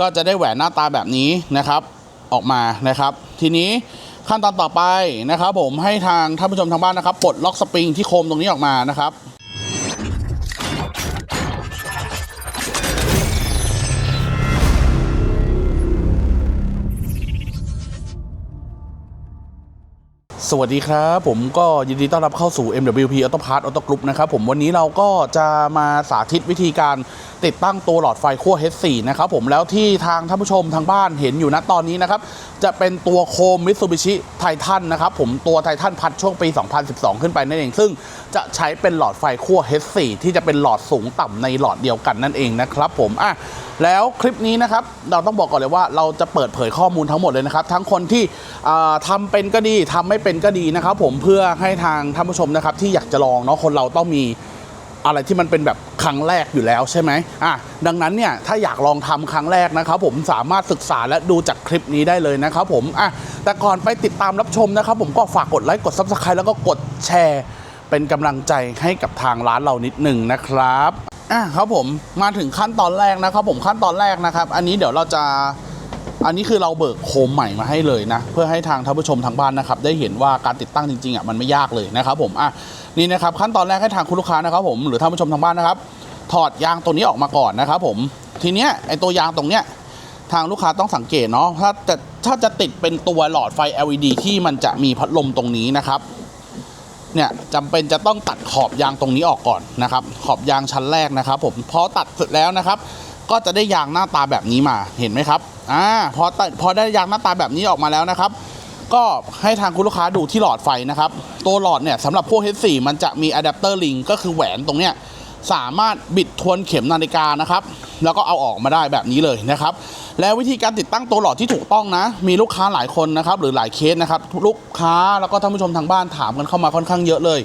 ก็จะได้แหวนหน้าตาแบบนี้นะครับออกมานะครับ ทีนี้ขั้นตอนต่อไปนะครับ ผมให้ทางท่านผู้ชมทางบ้านนะครับปลดล็อกสปริงที่โคมตรงนี้ออกมานะครับสวัสดีครับ ผมก็ยินดีต้อนรับเข้าสู่ MWP Auto Parts Auto Group นะครับผมวันนี้เราก็จะมาสาธิตวิธีการติดตั้งตัวหลอดไฟขั้ว H4 นะครับผมแล้วที่ทางท่านผู้ชมทางบ้านเห็นอยู่ณตอนนี้นะครับจะเป็นตัวโคม Mitsubishi Titan นะครับผมตัวไททันพัดช่วงปี 2012 ขึ้นไปนั่นเอง ซึ่งจะใช้เป็นหลอดไฟขั้ว H4 ที่จะเป็นหลอดสูงต่ำในหลอดเดียวกันนั่นเองนะครับผมอะแล้วคลิปนี้นะครับเราต้องบอกก่อนเลยว่าเราจะเปิดเผยข้อมูลทั้งหมดเลยนะครับทั้งคนที่อ่าทำเป็นก็ดีทำไม่เป็นก็ดีนะครับผมเพื่อให้ทางท่านผู้ชมนะครับที่อยากจะลองเนาะคนเราต้องมี อะไรที่มันเป็นแบบครั้งแรกอยู่แล้วใช่ไหมอะดังนั้นเนี่ยถ้าอยากลองทำครั้งแรกนะครับผมสามารถศึกษาและดูจากคลิปนี้ได้เลยนะครับผมอะแต่ก่อนไปติดตามรับชมนะครับผมก็ฝากกดไลค์กด Subscribe แล้วก็กดแชร์เป็นกำลังใจให้กับทางร้านเรานิดหนึ่งนะครับอะครับผมมาถึงขั้นตอนแรกนะครับผมขั้นตอนแรกนะครับ อันนี้เดี๋ยวเราจะ อันนี้คือเราเบิกโคมใหม่มาให้เลยนะ เพื่อให้ทางท่านผู้ชมทางบ้านนะครับได้เห็นว่าการติดตั้งจริงๆอะมันไม่ยากเลยนะครับผมอะนี่นะครับขั้นตอนแรกให้ทางคุณลูกค้านะครับผมหรือท่านผู้ชมทางบ้านนะครับ ถอดยางตัวนี้ออกมาก่อนนะครับผมทีเนี้ยไอตัวยางตรงเนี้ยทางลูกค้าต้องสังเกตเนาะถ้าจะถ้าจะติดเป็นตัวหลอดไฟ LED ที่มันจะมีพัดลมตรงนี้นะครับเนี่ยจำเป็นจะต้องตัดขอบยางตรงนี้ออกก่อนนะครับ ขอบยางชั้นแรกนะครับ ผมพอตัดเสร็จแล้วนะครับ ก็จะได้ยางหน้าตาแบบนี้มาเห็นไหมครับ อ่าพอพอได้ยางหน้าตาแบบนี้ออกมาแล้วนะครับ ก็ให้ทางคุณลูกค้าดูที่หลอดไฟนะครับ ตัวหลอดเนี่ยสำหรับพวก H4 มันจะมีอะแดปเตอร์ลิงก็คือแหวนตรงเนี้ยสามารถบิดทวนเข็มนาฬิกานะครับ แล้วก็เอาออกมาได้แบบนี้เลยนะครับ แล้ววิธีการติดตั้งตัวหลอดที่ถูกต้องนะ มีลูกค้าหลายคนนะครับ หรือหลายเคสนะครับ ลูกค้าแล้วก็ท่านผู้ชมทางบ้านถามกันเข้ามาค่อนข้างเยอะเลย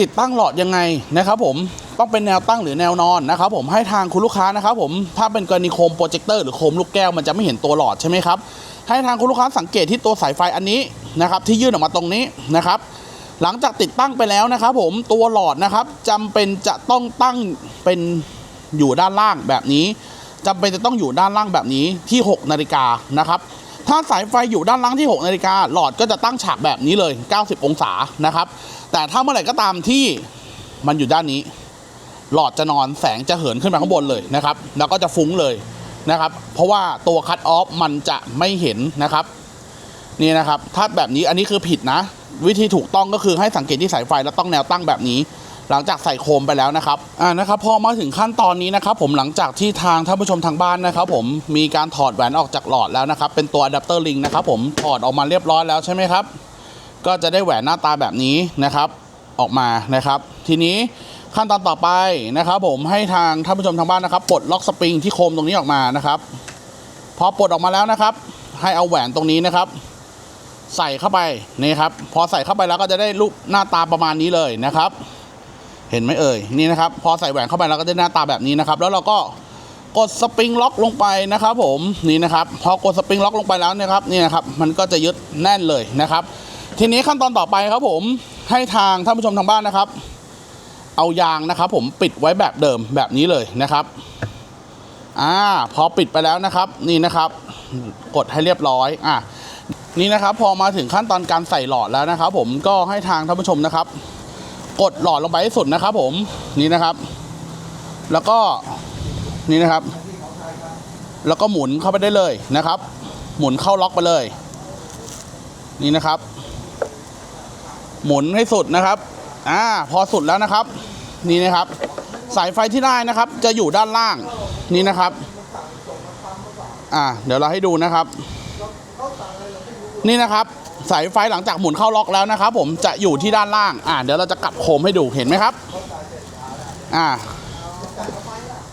ติดตั้งหลอดยังไงนะครับผมต้องเป็นแนวตั้งหรือแนวนอนนะครับผมให้ทางคุณลูกค้านะครับผมถ้าเป็นกรณีโคมโปรเจคเตอร์หรือโคมลูกแก้วมันจะไม่เห็นตัวหลอดใช่ไหมครับให้ทางคุณลูกค้าสังเกตที่ตัวสายไฟอันนี้นะครับที่ยื่นออกมาตรงนี้นะครับ หลังจากติดตั้งไปแล้วนะครับผมตัวหลอดนะครับจำเป็นจะต้องตั้งเป็นอยู่ด้านล่างแบบนี้จำเป็นจะต้องอยู่ด้านล่างแบบนี้ที่ 6 นาฬิกานะครับ ถ้าสายไฟอยู่ด้านล่างที่ 6 นาฬิกา หลอดก็จะตั้งฉากแบบนี้เลย 90 องศานะครับ แต่ถ้าเมื่อไหร่ก็ตามที่มันอยู่ด้านนี้ หลอดจะนอนแสงจะเหินขึ้นมาข้างบนเลยนะครับ แล้วก็จะฟุ้งเลยนะครับ เพราะว่าตัวคัตออฟมันจะไม่เห็นนะครับ นี่นะครับ ถ้าแบบนี้อันนี้คือผิดนะ วิธีถูกต้องก็คือให้สังเกตที่สายไฟแล้วต้องแนวตั้งแบบนี้ หลังจากใส่โคมไปแล้วนะครับอ่านะครับพอมาถึงขั้นตอนนี้นะครับผมหลังจากที่ทางท่านผู้ชมทางบ้านนะครับผมมีการถอดแหวนออกจากหลอดแล้วนะครับเป็นตัวอะแดปเตอร์ลิงนะครับผมถอดออกมาเรียบร้อยแล้วใช่ไหมครับก็จะได้แหวนหน้าตาแบบนี้นะครับออกมานะครับ ทีนี้ขั้นตอนต่อไปนะครับ ผมให้ทางท่านผู้ชมทางบ้านนะครับปลดล็อกสปริงที่โคมตรงนี้ออกมานะครับพอปลดออกมาแล้วนะครับ ให้เอาแหวนตรงนี้นะครับ ใส่เข้าไปนี่ครับ พอใส่เข้าไปแล้วก็จะได้รูปหน้าตาประมาณนี้เลยนะครับ เห็นไหมเอ่ยนี่นะครับ พอใส่แหวนเข้าไปแล้วก็จะหน้าตาแบบนี้นะครับ แล้วเราก็กดสปริงล็อกลงไปนะครับผมนี่นะครับพอกดสปริงล็อกลงไปแล้วเนะครับนี่นะครับมันก็จะยึดแน่นเลยนะครับ ทีนี้ขั้นตอนต่อไปครับผมให้ทางท่านผู้ชมทางบ้านนะครับ เอายางนะครับ ผมปิดไว้แบบเดิมแบบนี้เลยนะครับอ่าพอปิดไปแล้วนะครับ นี่นะครับ กดให้เรียบร้อยอะนี่นะครับ พอมาถึงขั้นตอนการใส่หลอดแล้วนะครับ ผมก็ให้ทางท่านผู้ชมนะครับ กดหลอดลงไปให้สุดนะครับ ผมนี่นะครับ แล้วก็นี่นะครับ แล้วก็หมุนเข้าไปได้เลยนะครับ หมุนเข้าล็อกไปเลย นี่นะครับ หมุนให้สุดนะครับอ่าพอสุดแล้วนะครับ นี่นะครับ สายไฟที่ได้นะครับ จะอยู่ด้านล่างนี่นะครับ อ่า เดี๋ยวเราให้ดูนะครับ นี่นะครับ สายไฟหลังจากหมุนเข้าล็อกแล้วนะครับ ผมจะอยู่ที่ด้านล่าง อ่าเดี๋ยวเราจะกลับโคมให้ดูเห็นไหมครับ อ่า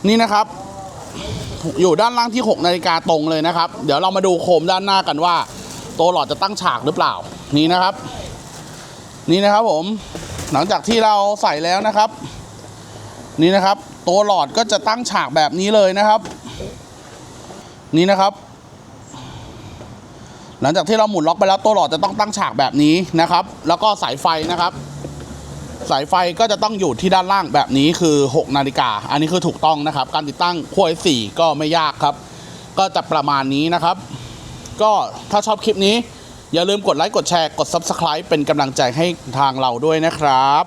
นี่นะครับ อยู่ด้านล่างที่ 6 นาฬิกาตรงเลยนะครับ เดี๋ยวเรามาดูโคมด้านหน้ากันว่า ตัวหลอดจะตั้งฉากหรือเปล่า นี่นะครับ นี่นะครับผม หลังจากที่เราใส่แล้วนะครับ นี่นะครับ ตัวหลอดก็จะตั้งฉากแบบนี้เลยนะครับ นี่นะครับ หลังจากที่เราหมุนล็อกไปแล้วตัวหลอดจะต้องตั้งฉากแบบนี้นะครับ แล้วก็สายไฟนะครับ สายไฟก็จะต้องอยู่ที่ด้านล่างแบบนี้คือ 6 นาฬิกา อันนี้คือถูกต้องนะครับ การติดตั้งขั้ว S4 ก็ไม่ยากครับ ก็จะประมาณนี้นะครับ ก็ถ้าชอบคลิปนี้ อย่าลืมกดไลค์กดแชร์กด Subscribe เป็นกำลังใจให้ทางเราด้วยนะครับ